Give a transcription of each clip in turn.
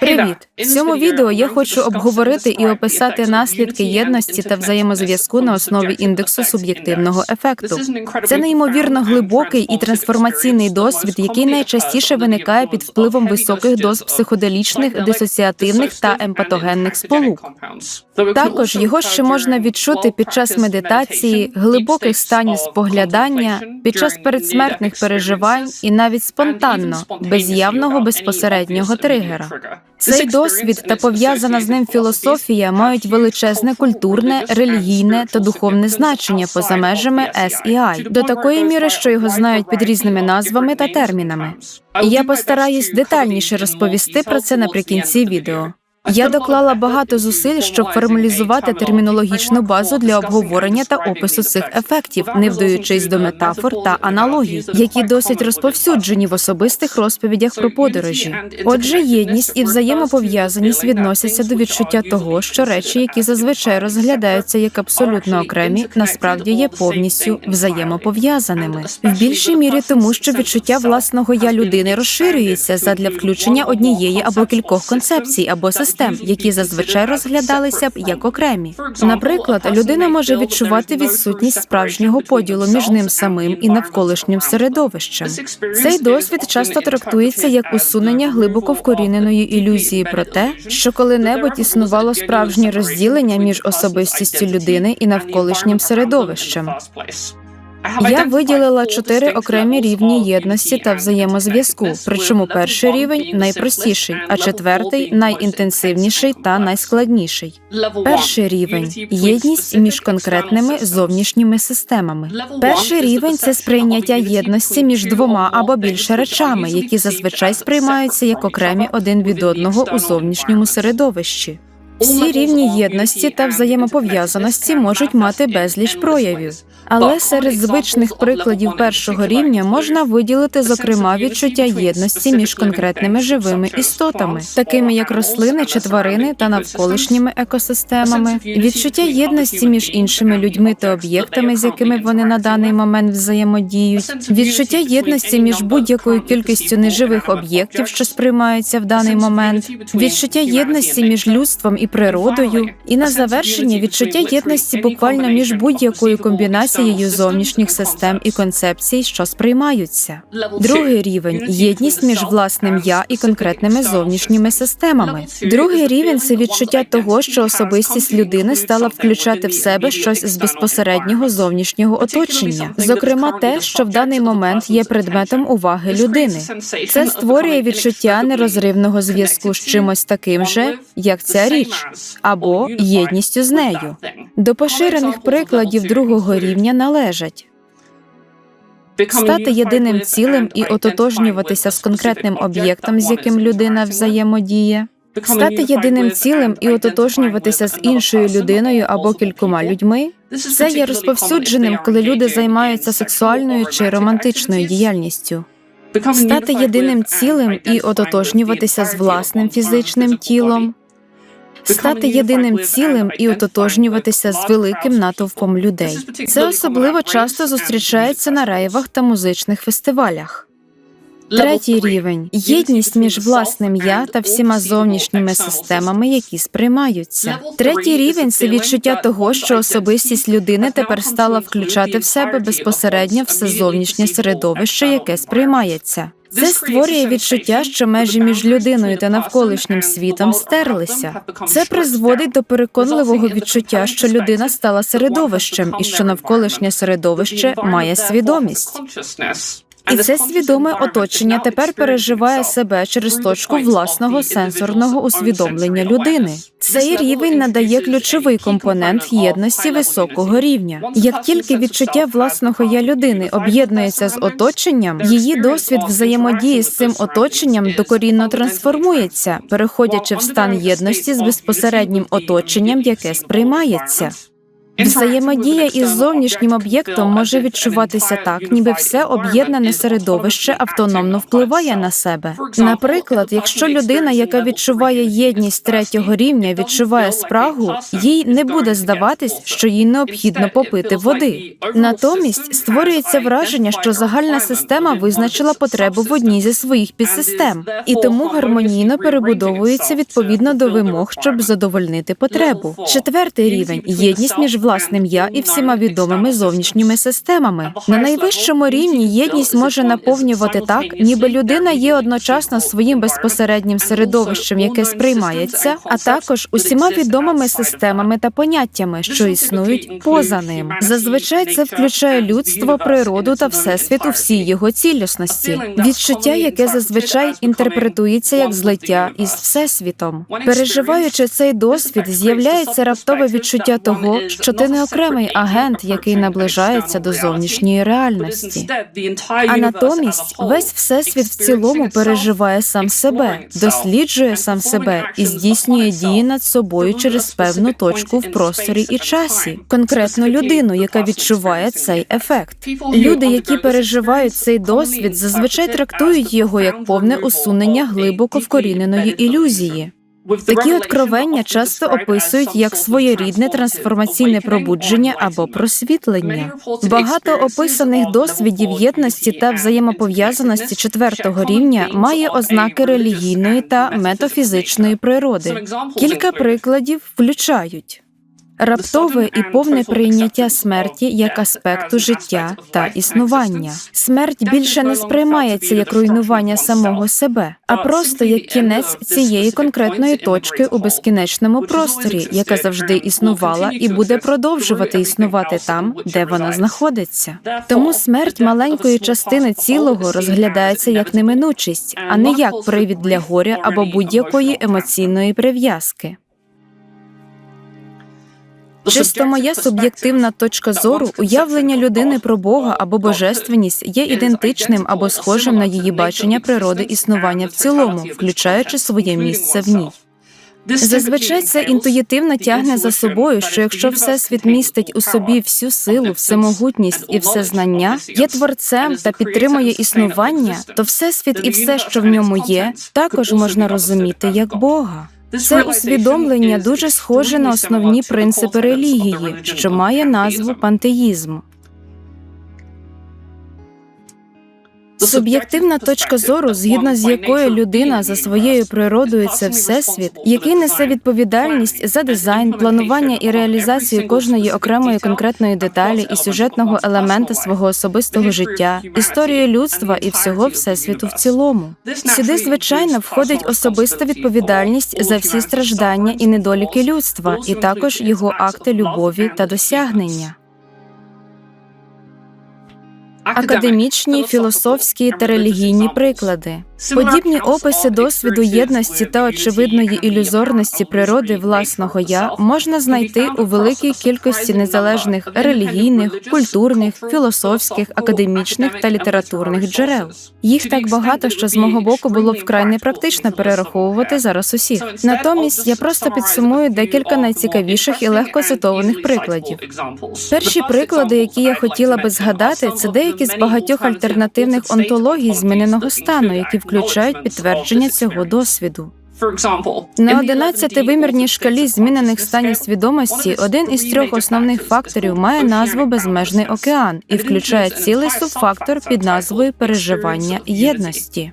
Привіт! В цьому відео я хочу обговорити і описати наслідки єдності та взаємозв'язку на основі індексу суб'єктивного ефекту. Це неймовірно глибокий і трансформаційний досвід, який найчастіше виникає під впливом високих доз психоделічних, дисоціативних та емпатогенних сполук. Також його ще можна відчути під час медитації, глибоких станів споглядання, під час передсмертних переживань і навіть спонтанно, без явного безпосереднього тригера. Цей досвід та пов'язана з ним філософія мають величезне культурне, релігійне та духовне значення поза межами SEI, до такої міри, що його знають під різними назвами та термінами. І я постараюсь детальніше розповісти про це наприкінці відео. Я доклала багато зусиль, щоб формалізувати термінологічну базу для обговорення та опису цих ефектів, не вдаючись до метафор та аналогій, які досить розповсюджені в особистих розповідях про подорожі. Отже, єдність і взаємопов'язаність відносяться до відчуття того, що речі, які зазвичай розглядаються як абсолютно окремі, насправді є повністю взаємопов'язаними в більшій мірі, тому що відчуття власного я людини розширюється задля включення однієї або кількох концепцій або систем систем, які зазвичай розглядалися б як окремі. Наприклад, людина може відчувати відсутність справжнього поділу між ним самим і навколишнім середовищем. Цей досвід часто трактується як усунення глибоко вкоріненої ілюзії про те, що коли-небудь існувало справжнє розділення між особистістю людини і навколишнім середовищем. Я виділила чотири окремі рівні єдності та взаємозв'язку. Причому перший рівень найпростіший, а четвертий найінтенсивніший та найскладніший. Перший рівень єдність між конкретними зовнішніми системами. Перший рівень це сприйняття єдності між двома або більше речами, які зазвичай сприймаються як окремі один від одного у зовнішньому середовищі. Всі рівні єдності та взаємопов'язаності можуть мати безліч проявів, але серед звичних прикладів першого рівня можна виділити, зокрема, відчуття єдності між конкретними живими істотами, такими як рослини чи тварини та навколишніми екосистемами, відчуття єдності між іншими людьми та об'єктами, з якими вони на даний момент взаємодіють, відчуття єдності між будь-якою кількістю неживих об'єктів, що сприймаються в даний момент, відчуття єдності між людством і природою, і на завершення відчуття єдності буквально між будь-якою комбінацією зовнішніх систем і концепцій, що сприймаються. Другий рівень єдність між власним я і конкретними зовнішніми системами. Другий рівень це відчуття того, що особистість людини стала включати в себе щось з безпосереднього зовнішнього оточення, зокрема те, що в даний момент є предметом уваги людини. Це створює відчуття нерозривного зв'язку з чимось таким же, як ця річ або єдністю з нею. До поширених прикладів другого рівня належать стати єдиним цілим і ототожнюватися з конкретним об'єктом, з яким людина взаємодіє, стати єдиним цілим і ототожнюватися з іншою людиною або кількома людьми. Це є розповсюдженим, коли люди займаються сексуальною чи романтичною діяльністю. Стати єдиним цілим і ототожнюватися з власним фізичним тілом, стати єдиним цілим і ототожнюватися з великим натовпом людей. Це особливо часто зустрічається на рейвах та музичних фестивалях. Третій рівень єдність між власним я та всіма зовнішніми системами, які сприймаються. Третій рівень це відчуття того, що особистість людини тепер стала включати в себе безпосередньо все зовнішнє середовище, яке сприймається. Це створює відчуття, що межі між людиною та навколишнім світом стерлися. Це призводить до переконливого відчуття, що людина стала середовищем і що навколишнє середовище має свідомість. І це свідоме оточення тепер переживає себе через точку власного сенсорного усвідомлення людини. Цей рівень надає ключовий компонент єдності високого рівня. Як тільки відчуття власного я людини об'єднується з оточенням, її досвід взаємодії з цим оточенням докорінно трансформується, переходячи в стан єдності з безпосереднім оточенням, яке сприймається. Взаємодія із зовнішнім об'єктом може відчуватися так, ніби все об'єднане середовище автономно впливає на себе. Наприклад, якщо людина, яка відчуває єдність третього рівня, відчуває спрагу, їй не буде здаватись, що їй необхідно попити води. Натомість створюється враження, що загальна система визначила потребу в одній зі своїх підсистем, і тому гармонійно перебудовується відповідно до вимог, щоб задовольнити потребу. Четвертий рівень. єдність між власним я і всіма відомими зовнішніми системами. На найвищому рівні єдність може наповнювати так, ніби людина є одночасно своїм безпосереднім середовищем, яке сприймається, а також усіма відомими системами та поняттями, що існують поза ним. Зазвичай це включає людство, природу та всесвіт у всій його цілісності. Відчуття, яке зазвичай інтерпретується як злиття із всесвітом. Переживаючи цей досвід, з'являється раптове відчуття того, що ти не окремий агент, який наближається до зовнішньої реальності. А натомість весь всесвіт в цілому переживає сам себе, досліджує сам себе і здійснює дії над собою через певну точку в просторі і часі, конкретну людину, яка відчуває цей ефект. Люди, які переживають цей досвід, зазвичай трактують його як повне усунення глибоко вкоріненої ілюзії. Такі откровення часто описують як своєрідне трансформаційне пробудження або просвітлення. Багато описаних досвідів єдності та взаємопов'язаності четвертого рівня має ознаки релігійної та метафізичної природи. Кілька прикладів включають. Раптове і повне прийняття смерті як аспекту життя та існування. Смерть більше не сприймається як руйнування самого себе, а просто як кінець цієї конкретної точки у безкінечному просторі, яка завжди існувала і буде продовжувати існувати там, де вона знаходиться. Тому смерть маленької частини цілого розглядається як неминучість, а не як привід для горя або будь-якої емоційної прив'язки. Чисто моя суб'єктивна точка зору, уявлення людини про Бога або божественність є ідентичним або схожим на її бачення природи існування в цілому, включаючи своє місце в ній. Зазвичай це інтуїтивно тягне за собою, що якщо всесвіт містить у собі всю силу, всемогутність і все знання, є творцем та підтримує існування, то всесвіт і все, що в ньому є, також можна розуміти як Бога. Це усвідомлення дуже схоже на основні принципи релігії, що має назву пантеїзм. Суб'єктивна точка зору, згідно з якою людина за своєю природою це всесвіт, який несе відповідальність за дизайн, планування і реалізацію кожної окремої конкретної деталі і сюжетного елемента свого особистого життя, історію людства і всього всесвіту в цілому. Сюди звичайно входить особиста відповідальність за всі страждання і недоліки людства, і також його акти любові та досягнення. Академічні, філософські та релігійні приклади, подібні описи досвіду єдності та очевидної ілюзорності природи власного я можна знайти у великій кількості незалежних релігійних, культурних, філософських, академічних та літературних джерел. Їх так багато, що з мого боку було б вкрай непрактично перераховувати зараз усіх. Натомість я просто підсумую декілька найцікавіших і легко цитованих прикладів. Перші приклади, які я хотіла би згадати, це деякі з багатьох альтернативних онтологій зміненого стану, які включають підтвердження цього досвіду. На 11-вимірній шкалі змінених станів свідомості один із трьох основних факторів має назву безмежний океан і включає цілий субфактор під назвою переживання єдності.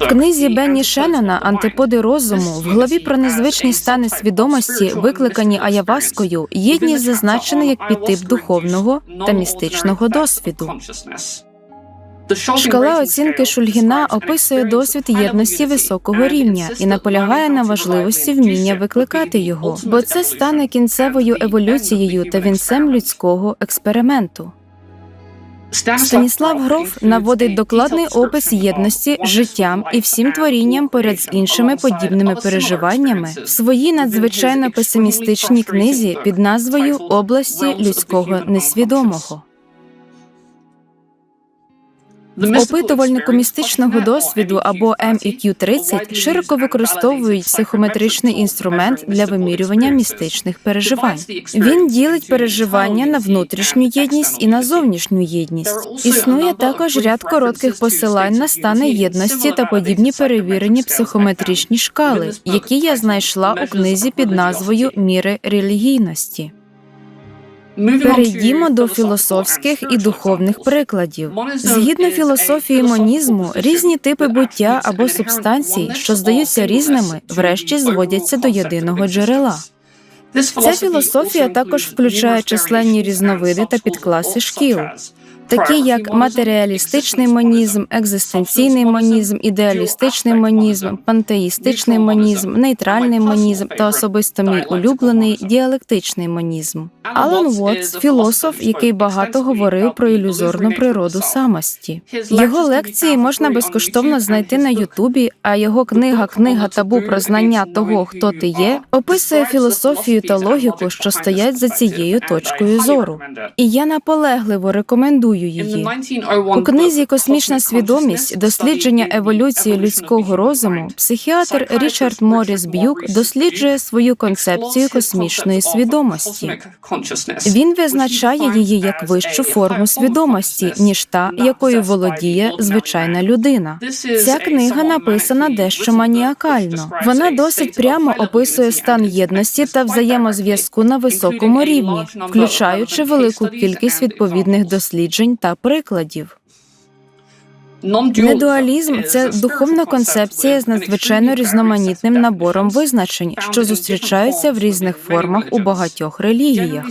В книзі Бенні Шеннона Антиподи розуму в главі про незвичні стани свідомості, викликані аяваскою, єдність зазначена як підтип духовного та містичного досвіду. Шкала оцінки Шульгіна описує досвід єдності високого рівня і наполягає на важливості вміння викликати його, бо це стане кінцевою еволюцією та вінцем людського експерименту. Станіслав Гроф наводить докладний опис єдності життям і всім творінням поряд з іншими подібними переживаннями в своїй надзвичайно песимістичній книзі під назвою Області людського несвідомого. Опитувальнику містичного досвіду або MEQ-30 широко використовують психометричний інструмент для вимірювання містичних переживань. Він ділить переживання на внутрішню єдність і на зовнішню єдність. Існує також ряд коротких посилань на стани єдності та подібні перевірені психометричні шкали, які я знайшла у книзі під назвою Міри релігійності. Перейдімо до філософських і духовних прикладів. Згідно філософії монізму, різні типи буття або субстанцій, що здаються різними, врешті зводяться до єдиного джерела. Ця філософія також включає численні різновиди та підкласи шкіл, такі як матеріалістичний монізм, екзистенційний монізм, ідеалістичний монізм, пантеїстичний монізм, нейтральний монізм та особисто мій улюблений діалектичний монізм. Алан Уотс – філософ, який багато говорив про ілюзорну природу самості. Його лекції можна безкоштовно знайти на Ютубі, а його книга Книга табу про знання того, хто ти є, описує філософію та логіку, що стоять за цією точкою зору. І я наполегливо рекомендую її. У книзі Космічна свідомість дослідження еволюції людського розуму психіатр Річард Моріс Б'юк досліджує свою концепцію космічної свідомості. Він визначає її як вищу форму свідомості, ніж та, якою володіє звичайна людина. Ця книга написана дещо маніакально. Вона досить прямо описує стан єдності та взаємозв'язку на високому рівні, включаючи велику кількість відповідних досліджень та прикладів. Недуалізм це духовна концепція з надзвичайно різноманітним набором визначень, що зустрічаються в різних формах у багатьох релігіях.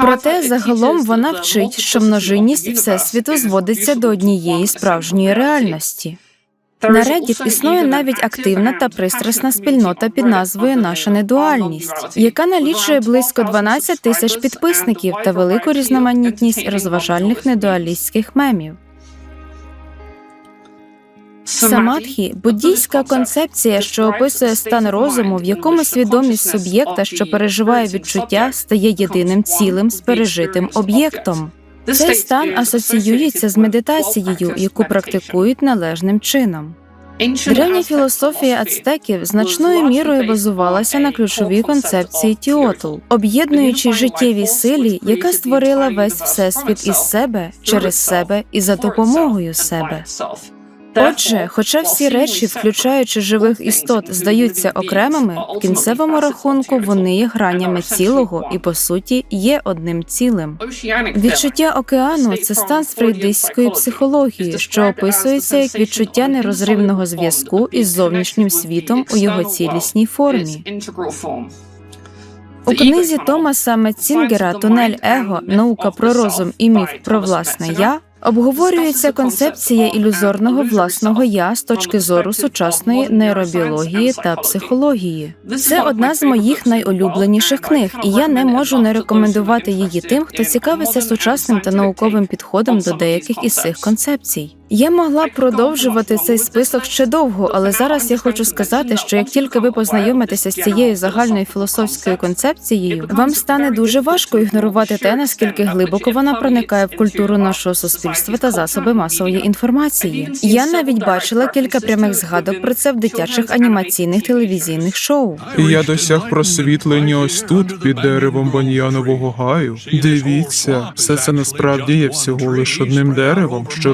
Проте загалом вона вчить, що множинність всесвіту зводиться до однієї справжньої реальності. На Reddit існує навіть активна та пристрасна спільнота під назвою Наша недуальність, яка налічує близько 12 тисяч підписників та велику різноманітність розважальних недуалістських мемів. Самадхі буддійська концепція, що описує стан розуму, в якому свідомість суб'єкта, що переживає відчуття, стає єдиним цілим з пережитим об'єктом. Цей стан асоціюється з медитацією, яку практикують належним чином. Древня філософія ацтеків значною мірою базувалася на ключовій концепції Тіотл, об'єднуючи життєві силі, яка створила весь всесвіт із себе через себе і за допомогою себе. Отже, хоча всі речі, включаючи живих істот, здаються окремими, в кінцевому рахунку вони є гранями цілого і по суті є одним цілим. Відчуття океану це стан з фрейдистської психології, що описується як відчуття нерозривного зв'язку із зовнішнім світом у його цілісній формі. У книзі Томаса Метцінгера Тунель его наука про розум і міф про власне я обговорюється концепція ілюзорного власного я з точки зору сучасної нейробіології та психології. Це одна з моїх найулюбленіших книг, і я не можу не рекомендувати її тим, хто цікавиться сучасним та науковим підходом до деяких із цих концепцій. Я могла продовжувати цей список ще довго, але зараз я хочу сказати, що як тільки ви познайомитеся з цією загальною філософською концепцією, вам стане дуже важко ігнорувати те, наскільки глибоко вона проникає в культуру нашого суспільства та засоби масової інформації. Я навіть бачила кілька прямих згадок про це в дитячих анімаційних телевізійних шоу. Я досяг просвітлення ось тут, під деревом баньянового гаю. Дивіться, все це насправді є всього лише одним деревом, що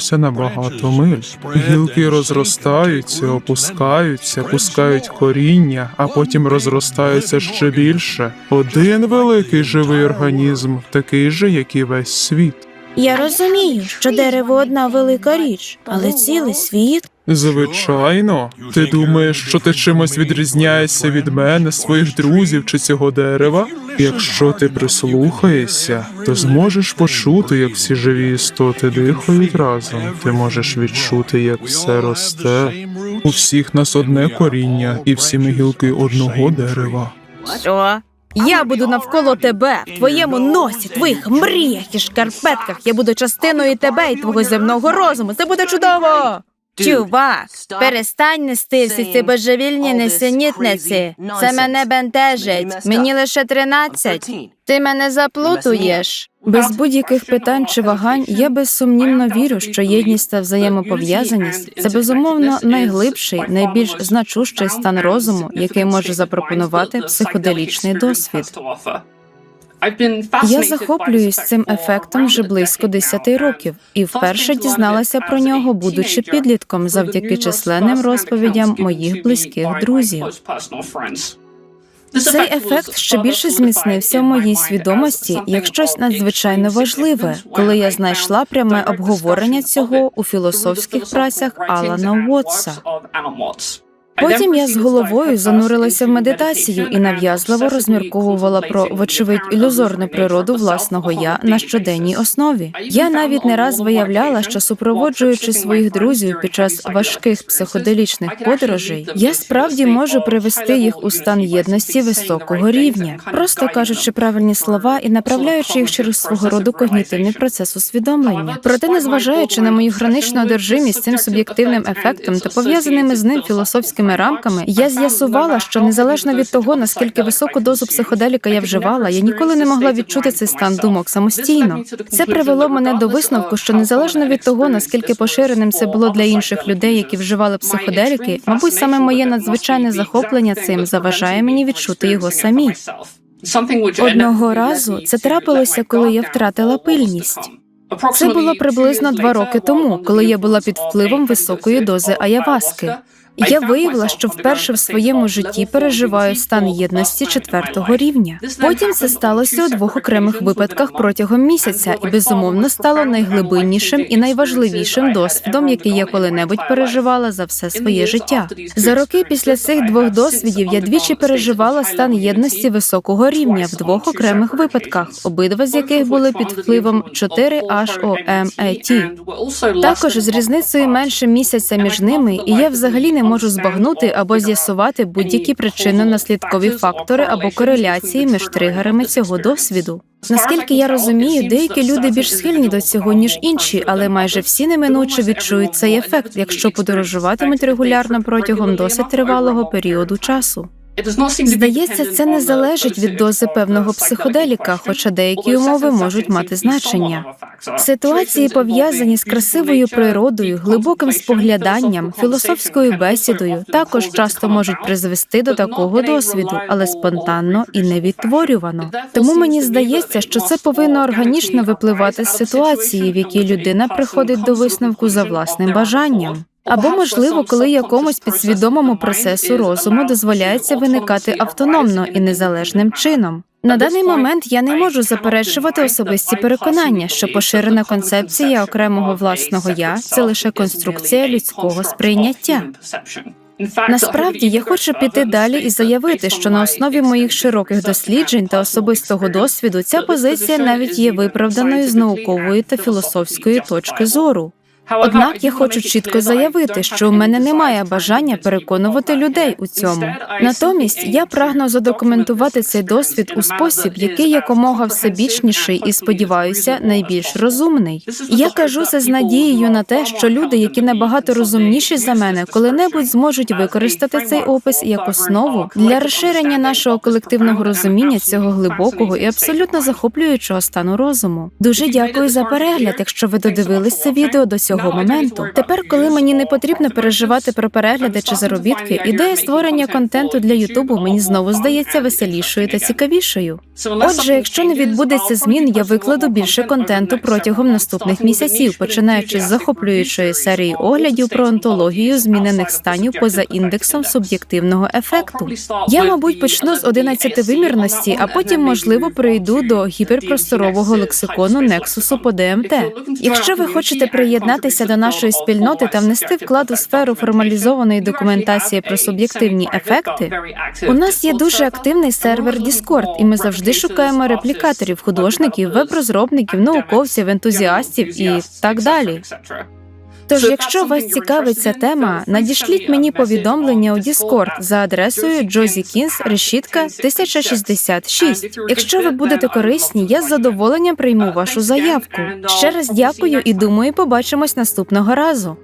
розкинулося на багато миль. Гілки розростаються, опускаються, пускають коріння, а потім розростаються ще більше. Один великий живий організм, такий же, як і весь світ. Я розумію, що дерево одна велика річ, але цілий світ. Звичайно, ти думаєш, що ти чимось відрізняєшся від мене, своїх друзів чи цього дерева? Якщо ти прислухаєшся, то зможеш почути, як всі живі істоти дихають разом. Ти можеш відчути, як все росте. У всіх нас одне коріння, і всі ми гілки одного дерева. Що? Я буду навколо тебе, в твоєму носі, твоїх мріях і шкарпетках. Я буду частиною тебе і твого земного розуму. Це буде чудово. Чувак, перестань нести всі ці божевільні несенітниці. Це мене бентежить. Мені лише 13. Ти мене заплутуєш. Без будь-яких питань чи вагань я безсумнівно вірю, що єдність та взаємопов'язаність це безумовно найглибший, найбільш значущий стан розуму, який може запропонувати психоделічний досвід. Я захоплююсь цим ефектом вже близько 10 років, і вперше дізналася про нього, будучи підлітком, завдяки численним розповідям моїх близьких друзів. Цей ефект ще більше зміцнився в моїй свідомості як щось надзвичайно важливе, коли я знайшла пряме обговорення цього у філософських працях Алана Уотса. Потім я з головою занурилася в медитацію і нав'язливо розмірковувала про вочевидь ілюзорну природу власного я на щоденній основі. Я навіть не раз виявляла, що супроводжуючи своїх друзів під час важких психоделічних подорожей, я справді можу привести їх у стан єдності високого рівня, просто кажучи правильні слова і направляючи їх через свого роду когнітивний процес усвідомлення. Проте, незважаючи на мою хронічну одержимість цим суб'єктивним ефектом та пов'язаними з ним філософськими рамками, я з'ясувала, що незалежно від того, наскільки високу дозу психоделіка я вживала, я ніколи не могла відчути цей стан думок самостійно. Це привело мене до висновку, що незалежно від того, наскільки поширеним це було для інших людей, які вживали психоделіки, мабуть, саме моє надзвичайне захоплення цим заважає мені відчути його самі. Одного разу це трапилося, коли я втратила пильність. Це було приблизно два роки тому, коли я була під впливом високої дози аяваски. Я виявила, що вперше в своєму житті переживаю стан єдності четвертого рівня. Потім це сталося у двох окремих випадках протягом місяця, і безумовно стало найглибиннішим і найважливішим досвідом, який я коли-небудь переживала за все своє життя. За роки після цих двох досвідів я двічі переживала стан єдності високого рівня в двох окремих випадках, обидва з яких були під впливом 4-HOMAT. Також з різницею менше місяця між ними, і я взагалі не можу збагнути або з'ясувати будь-які причинно-наслідкові фактори або кореляції між тригерами цього досвіду. Наскільки я розумію, деякі люди більш схильні до цього ніж інші, але майже всі неминуче відчують цей ефект, якщо подорожуватимуть регулярно протягом досить тривалого періоду часу. Здається, це не залежить від дози певного психоделіка, хоча деякі умови можуть мати значення. Ситуації пов'язані з красивою природою, глибоким спогляданням, філософською бесідою, також часто можуть призвести до такого досвіду, але спонтанно і невідтворювано. Тому мені здається, що це повинно органічно випливати з ситуації, в якій людина приходить до висновку за власним бажанням. Або, можливо, коли якомусь підсвідомому процесу розуму дозволяється виникати автономно і незалежним чином. На даний момент я не можу заперечувати особисті переконання, що поширена концепція окремого власного я це лише конструкція людського сприйняття. Насправді я хочу піти далі і заявити, що на основі моїх широких досліджень та особистого досвіду ця позиція навіть є виправданою з наукової та філософської точки зору. Однак я хочу чітко заявити, що у мене немає бажання переконувати людей у цьому. Натомість я прагну задокументувати цей досвід у спосіб, який якомога всебічніший і сподіваюся, найбільш розумний. Я кажу це з надією на те, що люди, які набагато розумніші за мене, коли-небудь зможуть використати цей опис як основу для розширення нашого колективного розуміння цього глибокого і абсолютно захоплюючого стану розуму. Дуже дякую за перегляд, якщо ви додивились це відео до цього моменту. Тепер, коли мені не потрібно переживати про перегляди чи заробітки, ідея створення контенту для Ютубу мені знову здається веселішою та цікавішою. Отже, якщо не відбудеться змін, я викладу більше контенту протягом наступних місяців, починаючи з захоплюючої серії оглядів про онтологію змінених станів поза індексом суб'єктивного ефекту. Я, мабуть, почну з 11-вимірності, а потім, можливо, перейду до гіперпросторового лексикону Нексусу по ДМТ. Якщо ви хочете приєднатися до нашої спільноти та внести вклад у сферу формалізованої документації про суб'єктивні ефекти, у нас є дуже активний сервер Discord, і ми завжди шукаємо реплікаторів, художників, веб-розробників, науковців, ентузіастів і так далі. Тож, якщо вас цікавить ця тема, надішліть мені повідомлення у Discord за адресою Джозі Кінс, решітка 1066. Якщо ви будете корисні, я з задоволенням прийму вашу заявку. Ще раз дякую і думаю, побачимось наступного разу.